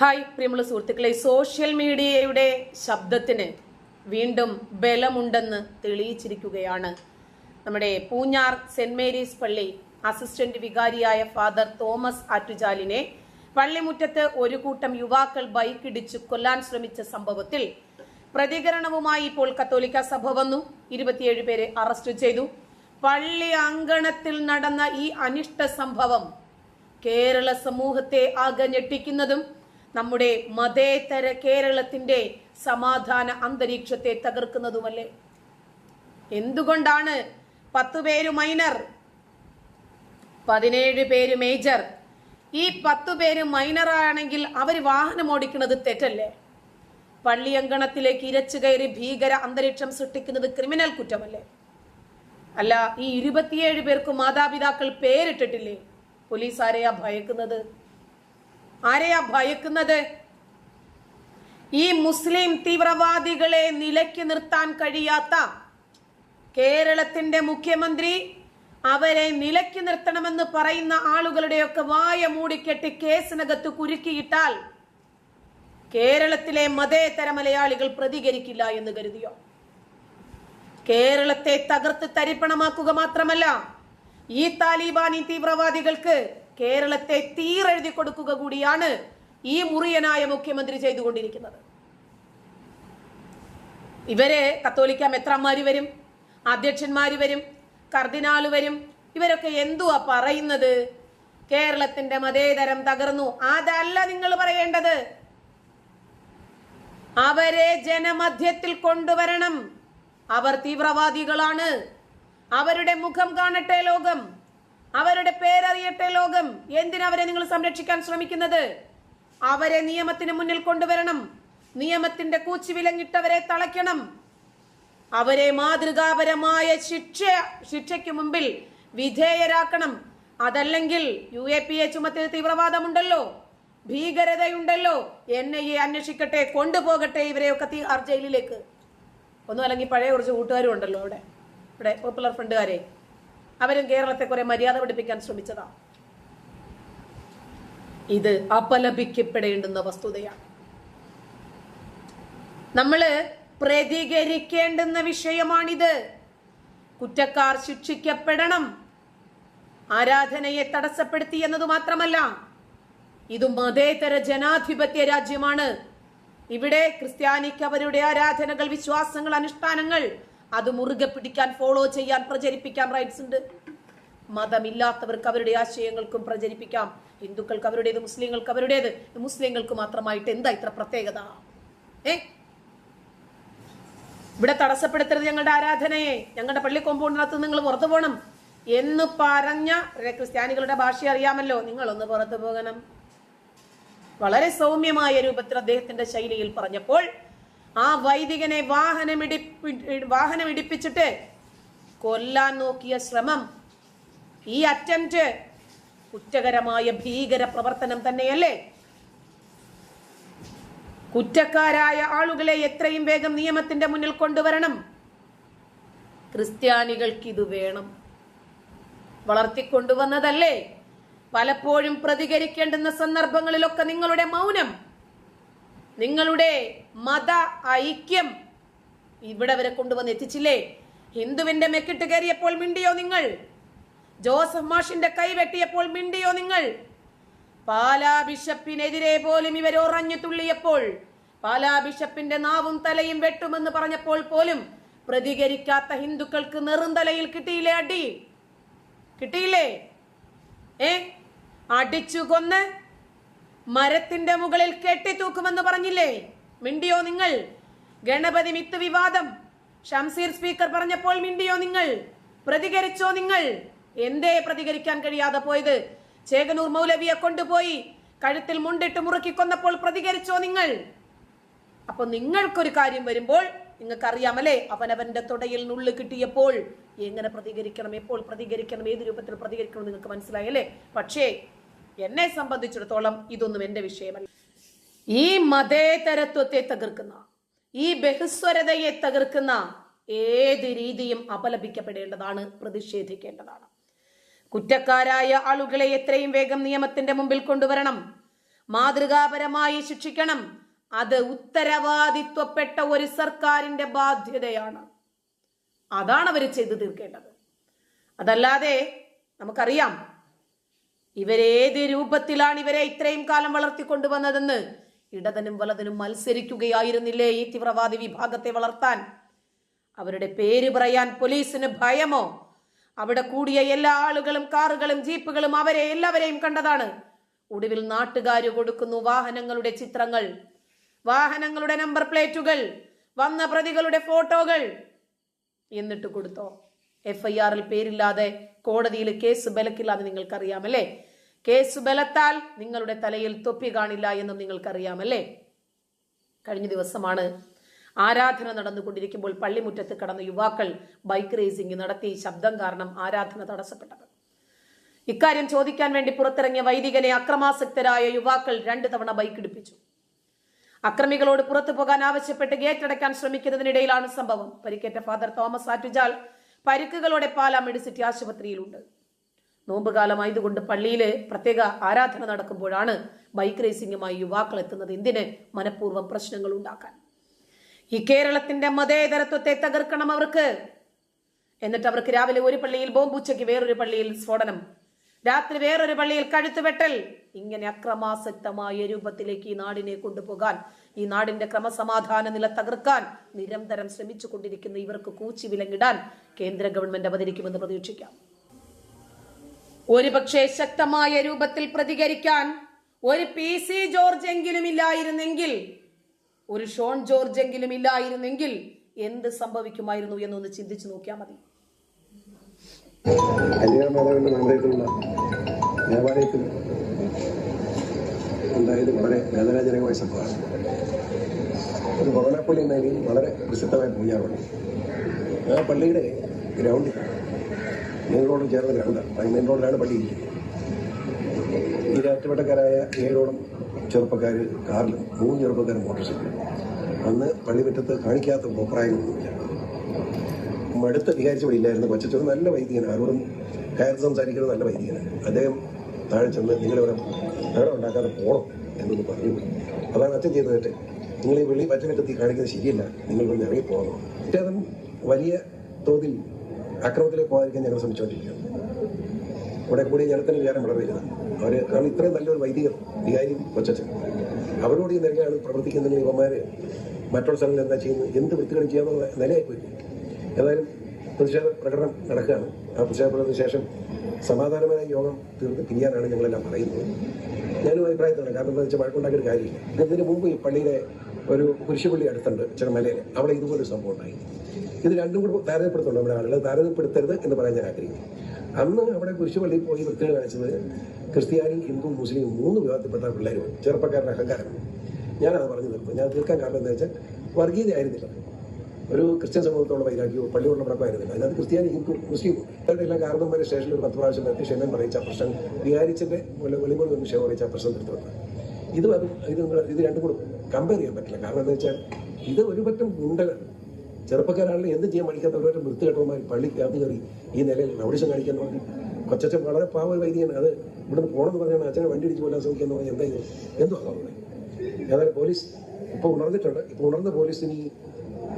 Hi പ്രിയമുള്ള സുഹൃത്തുക്കളെ. Social മീഡിയയുടെ ശബ്ദത്തിന് വീണ്ടും ബലമുണ്ടെന്ന് തെളിയിച്ചിരിക്കുകയാണ് നമ്മുടെ പൂഞ്ഞാർ സെന്റ് മേരീസ് പള്ളി അസിസ്റ്റന്റ് വികാരിയായ ഫാദർ തോമസ് ആറ്റുചാലിനെ. പള്ളിമുറ്റത്ത് ഒരു കൂട്ടം യുവാക്കൾ ബൈക്കിടിച്ചു കൊല്ലാൻ ശ്രമിച്ച സംഭവത്തിൽ പ്രതികരണവുമായി ഇപ്പോൾ കത്തോലിക്ക സഭ വന്നു. ഇരുപത്തിയേഴ് പേരെ അറസ്റ്റ് ചെയ്തു. പള്ളി അങ്കണത്തിൽ നടന്ന ഈ അനിഷ്ട സംഭവം കേരള സമൂഹത്തെ ആകെ ഞെട്ടിക്കുന്നതും നമ്മുടെ മതേതര കേരളത്തിന്റെ സമാധാന അന്തരീക്ഷത്തെ തകർക്കുന്നതുമല്ലേ? എന്തുകൊണ്ടാണ് പത്ത് പേര് മൈനർ പതിനേഴ് പേര് മേജർ? ഈ പത്ത് പേര് മൈനർ ആണെങ്കിൽ അവർ വാഹനം ഓടിക്കുന്നത് തെറ്റല്ലേ? പള്ളിയങ്കണത്തിലേക്ക് ഇരച്ചു കയറി ഭീകര അന്തരീക്ഷം സൃഷ്ടിക്കുന്നത് ക്രിമിനൽ കുറ്റമല്ലേ? അല്ല ഈ ഇരുപത്തിയേഴ് പേർക്ക് മാതാപിതാക്കൾ പേരിട്ടിട്ടില്ലേ? പോലീസ് ആരെയാ ഭയക്കുന്നത്? ആരെയാ ഭയക്കുന്നത്? ഈ മുസ്ലിം തീവ്രവാദികളെ നിലയ്ക്ക് നിർത്താൻ കഴിയാത്ത കേരളത്തിന്റെ മുഖ്യമന്ത്രി അവരെ നിലയ്ക്ക് നിർത്തണമെന്ന് പറയുന്ന ആളുകളുടെയൊക്കെ വായ മൂടിക്കെട്ടി കേസിനകത്ത് കുരുക്കിയിട്ടാൽ കേരളത്തിലെ മതേതര മലയാളികൾ പ്രതികരിക്കില്ല എന്ന് കരുതിയോ? കേരളത്തെ തകർത്ത് തരിപ്പണമാക്കുക മാത്രമല്ല ഈ താലിബാനി തീവ്രവാദികൾക്ക് കേരളത്തെ തീരെഴുതി കൊടുക്കുക കൂടിയാണ് ഈ മുറിയനായ മുഖ്യമന്ത്രി ചെയ്തുകൊണ്ടിരിക്കുന്നത്. ഇവരെ കത്തോലിക്ക മെത്രന്മാര് വരും അധ്യക്ഷന്മാര് വരും കർദിനാൾ വരും. ഇവരൊക്കെ എന്തുവാ പറയുന്നത്? കേരളത്തിന്റെ മതേതരം തകർന്നു. അതല്ല നിങ്ങൾ പറയേണ്ടത്. അവരെ ജനമധ്യത്തിൽ കൊണ്ടുവരണം. അവർ തീവ്രവാദികളാണ്. അവരുടെ മുഖം കാണട്ടെ ലോകം. അവരുടെ പേരറിയട്ടെ ലോകം. എന്തിനവരെ നിങ്ങൾ സംരക്ഷിക്കാൻ ശ്രമിക്കുന്നത്? അവരെ നിയമത്തിന് മുന്നിൽ കൊണ്ടുവരണം. നിയമത്തിന്റെ കൂച്ചി വിലങ്ങിട്ടവരെ തളയ്ക്കണം. അവരെ മാതൃകാപരമായ ശിക്ഷ ശിക്ഷയ്ക്ക് മുമ്പിൽ വിധേയരാക്കണം. അതല്ലെങ്കിൽ യു എ പി എ ചുമത്തിൽ തീവ്രവാദമുണ്ടല്ലോ. ഭീകരതയുണ്ടല്ലോ. എന്നെ ഈ അന്വേഷിക്കട്ടെ കൊണ്ടുപോകട്ടെ ഇവരെയൊക്കെ തീ ആർ ജയിലിലേക്ക്. ഒന്നും അല്ലെങ്കിൽ പഴയ കുറച്ച് കൂട്ടുകാരും ഉണ്ടല്ലോ അവിടെ. ഇവിടെ പോപ്പുലർ ഫ്രണ്ടുകാരെ അവരും കേരളത്തെ കുറെ മര്യാദ പഠിപ്പിക്കാൻ ശ്രമിച്ചതാ. ഇത് അപലപിക്കപ്പെടേണ്ടുന്ന വസ്തുതയാണ്. നമ്മൾ പ്രതികരിക്കേണ്ടുന്ന വിഷയമാണിത്. കുറ്റക്കാർ ശിക്ഷിക്കപ്പെടണം. ആരാധനയെ തടസ്സപ്പെടുത്തി എന്നത് മാത്രമല്ല ഇത് മതേതര ജനാധിപത്യ രാജ്യമാണ്. ഇവിടെ ക്രിസ്ത്യാനിക്ക് അവരുടെ ആരാധനകൾ വിശ്വാസങ്ങൾ അനുഷ്ഠാനങ്ങൾ അത് മുറുകെ പിടിക്കാൻ ഫോളോ ചെയ്യാൻ പ്രചരിപ്പിക്കാൻ റൈറ്റ്സ് ഉണ്ട്. മതമില്ലാത്തവർക്ക് അവരുടെ ആശയങ്ങൾക്കും പ്രചരിപ്പിക്കാം. ഹിന്ദുക്കൾക്ക് അവരുടേത് മുസ്ലിങ്ങൾക്ക് അവരുടേത്. മുസ്ലിങ്ങൾക്ക് മാത്രമായിട്ട് എന്താ ഇത്ര പ്രത്യേകത? ഏ? ഇവിടെ തടസ്സപ്പെടുത്തരുത് ഞങ്ങളുടെ ആരാധനയെ. ഞങ്ങളുടെ പള്ളി കോമ്പൗണ്ടിനകത്ത് നിങ്ങൾ പുറത്തു പോകണം. എന്ന് പറഞ്ഞ ക്രിസ്ത്യാനികളുടെ ഭാഷ അറിയാമല്ലോ. നിങ്ങളൊന്ന് പുറത്തു പോകണം. വളരെ സൗമ്യമായ രൂപത്തിൽ അദ്ദേഹത്തിന്റെ ശൈലിയിൽ പറഞ്ഞപ്പോൾ ആ വൈദികനെ വാഹനമിടി വാഹനം ഇടിപ്പിച്ചിട്ട് കൊല്ലാൻ നോക്കിയ ശ്രമം ഈ അറ്റംപ്റ്റ് കുറ്റകരമായ ഭീകര പ്രവർത്തനം തന്നെയല്ലേ? കുറ്റക്കാരായ ആളുകളെ എത്രയും വേഗം നിയമത്തിന്റെ മുന്നിൽ കൊണ്ടുവരണം. ക്രിസ്ത്യാനികൾക്ക് ഇത് വേണം. വളർത്തിക്കൊണ്ടുവന്നതല്ലേ? പലപ്പോഴും പ്രതികരിക്കേണ്ടുന്ന സന്ദർഭങ്ങളിലൊക്കെ നിങ്ങളുടെ മൗനം നിങ്ങളുടെ മത ഐക്യം ഇവിടെ വരെ കൊണ്ടുവന്ന് എത്തിച്ചില്ലേ? ഹിന്ദുവിന്റെ മെക്കിട്ട് കയറിയപ്പോൾ മിണ്ടിയോ നിങ്ങൾ? ജോസഫ് മാഷിന്റെ കൈ വെട്ടിയപ്പോൾ മിണ്ടിയോ നിങ്ങൾ? പാലാ ബിഷപ്പിനെതിരെ പോലും ഇവർ ഉറഞ്ഞു തുള്ളിയപ്പോൾ പാലാ ബിഷപ്പിന്റെ നാവും തലയും വെട്ടുമെന്ന് പറഞ്ഞപ്പോൾ പോലും പ്രതികരിക്കാത്ത ഹിന്ദുക്കൾക്ക് നെറുന്തലയിൽ കിട്ടിയില്ലേ അടി? കിട്ടിയില്ലേ? ഏ? അടിച്ചു കൊന്ന് മരത്തിന്റെ മുകളിൽ കെട്ടിത്തൂക്കുമെന്ന് പറഞ്ഞില്ലേ? മിണ്ടിയോ നിങ്ങൾ? ഗണപതി മിത്ത് വിവാദം. ഷംസീർ സ്പീക്കർ പറഞ്ഞപ്പോൾ മിണ്ടിയോ നിങ്ങൾ? പ്രതികരിച്ചോ നിങ്ങൾ? എന്തേ പ്രതികരിക്കാൻ കഴിയാതെ പോയത്? ചേകനൂർ മൗലവിയെ കൊണ്ടുപോയി കഴുത്തിൽ മുണ്ടിട്ട് മുറുക്കി കൊന്നപ്പോൾ പ്രതികരിച്ചോ നിങ്ങൾ? അപ്പൊ നിങ്ങൾക്കൊരു കാര്യം വരുമ്പോൾ നിങ്ങൾക്കറിയാമല്ലേ അവനവന്റെ തുടയിൽ നുള്ളു കിട്ടിയപ്പോൾ എങ്ങനെ പ്രതികരിക്കണം എപ്പോൾ പ്രതികരിക്കണം ഏത് രൂപത്തിൽ പ്രതികരിക്കണം നിങ്ങൾക്ക് മനസ്സിലായല്ലേ പക്ഷേ എന്നെ സംബന്ധിച്ചിടത്തോളം ഇതൊന്നും എന്റെ വിഷയമല്ല. ഈ മതേതരത്വത്തെ തകർക്കുന്ന ഈ ബഹുസ്വരതയെ തകർക്കുന്ന ഏത് രീതിയും അപലപിക്കപ്പെടേണ്ടതാണ് പ്രതിഷേധിക്കേണ്ടതാണ്. കുറ്റക്കാരായ ആളുകളെ എത്രയും വേഗം നിയമത്തിന്റെ മുമ്പിൽ കൊണ്ടുവരണം. മാതൃകാപരമായി ശിക്ഷിക്കണം. അത് ഉത്തരവാദിത്വപ്പെട്ട ഒരു സർക്കാരിന്റെ ബാധ്യതയാണ്. അതാണ് അവർ ചെയ്തു തീർക്കേണ്ടത്. അതല്ലാതെ നമുക്കറിയാം ഇവരേത് രൂപത്തിലാണ് ഇവരെ ഇത്രയും കാലം വളർത്തിക്കൊണ്ടുവന്നതെന്ന് ഇടതനും വലതനും മത്സരിക്കുകയായിരുന്നില്ലേ ഈ തീവ്രവാദി വിഭാഗത്തെ വളർത്താൻ? അവരുടെ പേര് പറയാൻ പോലീസിന് ഭയമോ? അവിടെ കൂടിയ എല്ലാ ആളുകളും കാറുകളും ജീപ്പുകളും അവരെ എല്ലാവരെയും കണ്ടതാണ്. ഒടുവിൽ നാട്ടുകാർ കൊടുക്കുന്നു വാഹനങ്ങളുടെ ചിത്രങ്ങൾ വാഹനങ്ങളുടെ നമ്പർ പ്ലേറ്റുകൾ വന്ന പ്രതികളുടെ ഫോട്ടോകൾ എന്നിട്ട് കൊടുത്തോ? എഫ്ഐആറിൽ പേരില്ലാതെ കോടതിയിൽ കേസ് ബലക്കില്ലാതെ നിങ്ങൾക്കറിയാമല്ലേ കേസ് ബലത്താൽ നിങ്ങളുടെ തലയിൽ തൊപ്പി കാണില്ല എന്നും നിങ്ങൾക്കറിയാമല്ലേ? കഴിഞ്ഞ ദിവസമാണ് ആരാധന നടന്നുകൊണ്ടിരിക്കുമ്പോൾ പള്ളിമുറ്റത്ത് കടന്ന യുവാക്കൾ ബൈക്ക് റേസിംഗ് നടത്തി ശബ്ദം കാരണം ആരാധന തടസ്സപ്പെട്ടത്. ഇക്കാര്യം ചോദിക്കാൻ വേണ്ടി പുറത്തിറങ്ങിയ വൈദികനെ അക്രമാസക്തരായ യുവാക്കൾ രണ്ടു തവണ ബൈക്ക് ഇടിപ്പിച്ചു. അക്രമികളോട് പുറത്തു പോകാൻ ആവശ്യപ്പെട്ട് ഗേറ്റ് അടയ്ക്കാൻ ശ്രമിക്കുന്നതിനിടയിലാണ് സംഭവം. പരിക്കേറ്റ ഫാദർ തോമസ് ആറ്റുജാൽ പരിക്കുകളോടെ പാലാ മെഡിസിറ്റി ആശുപത്രിയിലുണ്ട്. നോമ്പുകാലമായതുകൊണ്ട് പള്ളിയിൽ പ്രത്യേക ആരാധന നടക്കുമ്പോഴാണ് ബൈക്ക് റേസിംഗുമായി യുവാക്കൾ എത്തുന്നത്. എന്തിന്? മനഃപൂർവം പ്രശ്നങ്ങൾ ഉണ്ടാക്കാൻ. ഈ കേരളത്തിന്റെ മതേതരത്വത്തെ തകർക്കണം അവർക്ക്. എന്നിട്ട് അവർക്ക് രാവിലെ ഒരു പള്ളിയിൽ ബോംബുച്ചയ്ക്ക് വേറൊരു പള്ളിയിൽ സ്ഫോടനം. രാത്രി വേറൊരു പള്ളിയിൽ കഴുത്തുവെട്ടൽ. ഇങ്ങനെ അക്രമാസക്തമായ രൂപത്തിലേക്ക് ഈ നാടിനെ കൊണ്ടുപോകാൻ ഈ നാടിന്റെ ക്രമസമാധാന നില തകർക്കാൻ നിരന്തരം ശ്രമിച്ചു കൊണ്ടിരിക്കുന്ന ഇവർക്ക് കൂച്ചി വിലങ്ങിടാൻ കേന്ദ്ര ഗവൺമെന്റ് അവതരിക്കുമെന്ന് പ്രതീക്ഷിക്കാം. ഒരുപക്ഷെ ശക്തമായ രൂപത്തിൽ പ്രതികരിക്കാൻ ഒരു പി സി ജോർജ് എങ്കിലും ഇല്ലായിരുന്നെങ്കിൽ ഒരു ഷോൺ ജോർജ് എങ്കിലും ഇല്ലായിരുന്നെങ്കിൽ എന്ത് സംഭവിക്കുമായിരുന്നു എന്നൊന്ന് ചിന്തിച്ചു നോക്കിയാൽ മതി. വളരെ വേദനാജനകമായ ഒരു കൊറോണപ്പള്ളി എന്ന വളരെ പ്രസിദ്ധമായ പൂജാറുണ്ട് ആ പള്ളിയുടെ ഗ്രൗണ്ടിൽ മെയിൻ റോഡ് ചേർന്ന ഗ്രൗണ്ടാണ് മെയിൻ റോഡിലാണ് പള്ളി ഇരിക്കുന്നത്. ഈ രാഷ്ട്രീയപ്പെട്ടക്കാരായ ഏഴോളം ചെറുപ്പക്കാർ കാറിൽ മൂന്ന് ചെറുപ്പക്കാർ മോട്ടോർ സൈക്കിൾ അന്ന് പള്ളിമുറ്റത്ത് കാണിക്കാത്ത അഭിപ്രായങ്ങളൊന്നുമില്ല മടുത്ത വിചാരിച്ച ഇവിടെ ഇല്ലായിരുന്നു. നല്ല വൈദികനാണ് ആരോടും കയറി സംസാരിക്കുന്നത് നല്ല വൈദികനാണ് അദ്ദേഹം താഴെ ചെന്ന് നിങ്ങളിവിടെ വേറെ ഉണ്ടാക്കാതെ പോകണം എന്നൊന്ന് പറഞ്ഞു. അതാണ് അച്ഛൻ ചെയ്തത് തെറ്റ് നിങ്ങൾ ഈ വെള്ളി പച്ചമുറ്റത്ത് കാണിക്കുന്നത് ശരിയല്ല. നിങ്ങൾ വന്ന് ഇറങ്ങി പോകണം ഇദ്ദേഹം വലിയ തോതിൽ അക്രമത്തിലേക്ക് പോകാതിരിക്കാൻ ഞങ്ങൾ ശ്രമിച്ചുകൊണ്ടിരിക്കുകയാണ്. ഇവിടെ കൂടി ജനത്തിന് വിചാരം വളരെ അവർ കാരണം ഇത്രയും നല്ലൊരു വൈദികർ വികാരി കൊച്ചച്ഛൻ. അവരോട് ഈ നിലയാണ് പ്രവർത്തിക്കുന്നെങ്കിൽ ഇവന്മാർ മറ്റുള്ള സ്ഥലങ്ങളിൽ എന്താ ചെയ്യുന്നത്? എന്ത് വൃത്തികളും ചെയ്യാമെന്നുള്ള നിലയായി പോയി ഏതായാലും പ്രതിഷേധ പ്രകടനം നടക്കുകയാണ്. ആ പ്രതിഷേധ പ്രകടനത്തിന് ശേഷം സമാധാനമായ യോഗം തീർത്ത് പിരിയാനാണ് ഞങ്ങളെല്ലാം പറയുന്നത്. ഞാനും അഭിപ്രായത്തിലാണ്. കാരണം എന്താ വെച്ചാൽ വഴക്കുണ്ടാക്കിയൊരു കാര്യമില്ല. ഇതിന് മുമ്പ് ഈ പള്ളിയിലെ ഒരു കുരിശുപള്ളി അടുത്തുണ്ട് ചെറുമലയിൽ അവിടെ ഇതുപോലൊരു സംഭവം ഉണ്ടായി. ഇത് രണ്ടും കൂടെ താരതമ്യപ്പെടുത്തണം നമ്മുടെ ആളുകൾ താരതമ്യപ്പെടുത്തരുത് എന്ന് പറയാൻ ഞാൻ ആഗ്രഹിക്കുന്നു. അന്ന് അവിടെ കുരിശുപള്ളിയിൽ പോയി വൃത്തികൾ കാണിച്ചത് ക്രിസ്ത്യാനി ഹിന്ദു മുസ്ലിം മൂന്ന് വിഭാഗത്തിൽപ്പെട്ട പിള്ളേരും ചെറുപ്പക്കാരുടെ അഹങ്കാരം. ഞാനത് പറഞ്ഞു തീർക്കും. ഞാൻ തീർക്കാൻ കാരണം എന്താ വെച്ചാൽ വർഗീയത ആയിരുന്നില്ല. ഒരു ക്രിസ്ത്യൻ സമൂഹത്തോളം വൈരാഗ്യവും പള്ളിയോടെ പ്രശ്നമായിരുന്നില്ല അതിനകത്ത് ക്രിസ്ത്യാനി ഹിന്ദു മുസ്ലിം അവരുടെ എല്ലാം കാരണന്മാരെ സ്റ്റേഷനിൽ ഒരു പത്ത് പ്രാവശ്യം നിർത്തി ക്ഷമം പറയിച്ച പ്രശ്നം വികാരിച്ചതിന്റെ വെളിമൊഴി ഒന്ന് ക്ഷമ പറയിച്ച പ്രശ്നം തീർത്തുവന്നത് ഇത് അതും ഇത് നിങ്ങൾ ഇത് രണ്ടും കൂടെ കമ്പയർ ചെയ്യാൻ പറ്റില്ല. കാരണം എന്താ വെച്ചാൽ ഇത് ഒരു പറ്റം ഗുണ്ടകൾ. ചെറുപ്പക്കാരാണെങ്കിൽ എന്ത് ചെയ്യാൻ പഠിക്കാത്തവരെ വൃത്തികെട്ടവന്മാർ പള്ളിക്കകത്ത് കയറി ഈ നിലയിൽ റൗഡിസം കാണിക്കാൻ പറഞ്ഞു. കൊച്ചച്ഛൻ വളരെ പാവ വൈദികനാണ്. അത് ഇവിടുന്ന് പോകണമെന്ന് പറഞ്ഞാൽ അച്ഛനെ വണ്ടി ഇടിച്ച് കൊല്ലാൻ ശ്രമിക്കാന്ന് പറഞ്ഞാൽ എന്താ ഇത്? എന്തോ ഏതായാലും പോലീസ് ഇപ്പോൾ ഉണർന്നിട്ടുണ്ട്. ഇപ്പോൾ ഉണർന്ന പോലീസ് ഇനി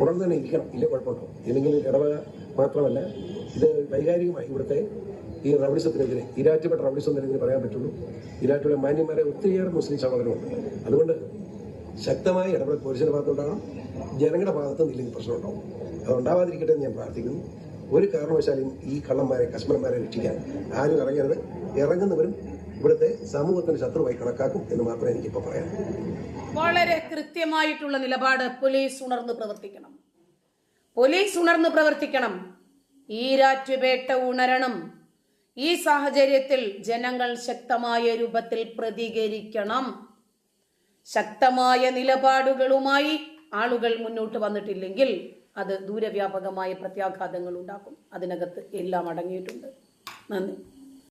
ഉണർന്ന് തന്നെ ഇരിക്കണം. ഇല്ല കുഴപ്പമുണ്ടോ ഇല്ലെങ്കിൽ ഇടവക മാത്രമല്ല ഇത് വൈകാരികമായി ഇവിടുത്തെ ഈ റൗഡിസത്തിനെതിരെ ഇരാറ്റുപെട്ട റൗഡിസം എന്നതിന് പറയാൻ പറ്റുള്ളൂ. ഇരാറ്റുള്ള മാന്യന്മാരെ ഒത്തിരിയേറെ മുസ്ലിം സഹോദരമുണ്ട് അതുകൊണ്ട് ശക്തമായ ഇടപെടൽ പോലീസിന്റെ ഭാഗത്തുണ്ടാകണം. ജനങ്ങളുടെ ഭാഗത്ത് നിന്നില്ലെങ്കിൽ പ്രശ്നമുണ്ടാവും. അത് ഉണ്ടാവാതിരിക്കട്ടെ എന്ന് ഞാൻ പ്രാർത്ഥിക്കുന്നു. ഒരു കാരണവശാലും ഈ കള്ളന്മാരെ കശ്മലന്മാരെ രക്ഷിക്കാൻ ആരും ഇറങ്ങരുത്. ഇറങ്ങുന്നവരും ഇവിടുത്തെ സമൂഹത്തിന് ശത്രുവായി കണക്കാക്കും എന്ന് മാത്രമേ എനിക്കിപ്പോൾ പറയാൻ വളരെ കൃത്യമായിട്ടുള്ള നിലപാട് പോലീസ് ഉണർന്ന് പ്രവർത്തിക്കണം. പോലീസ് ഉണർന്ന് പ്രവർത്തിക്കണം. ഈ രാറ്റുപേട്ട ഉണരണം. ഈ സാഹചര്യത്തിൽ ജനങ്ങൾ ശക്തമായ രൂപത്തിൽ പ്രതികരിക്കണം. ശക്തമായ നിലപാടുകളുമായി ആളുകൾ മുന്നോട്ട് വന്നിട്ടില്ലെങ്കിൽ അത് ദൂരവ്യാപകമായ പ്രത്യാഘാതങ്ങൾ ഉണ്ടാക്കും. അതിനകത്ത് എല്ലാം അടങ്ങിയിട്ടുണ്ട്. നന്ദി.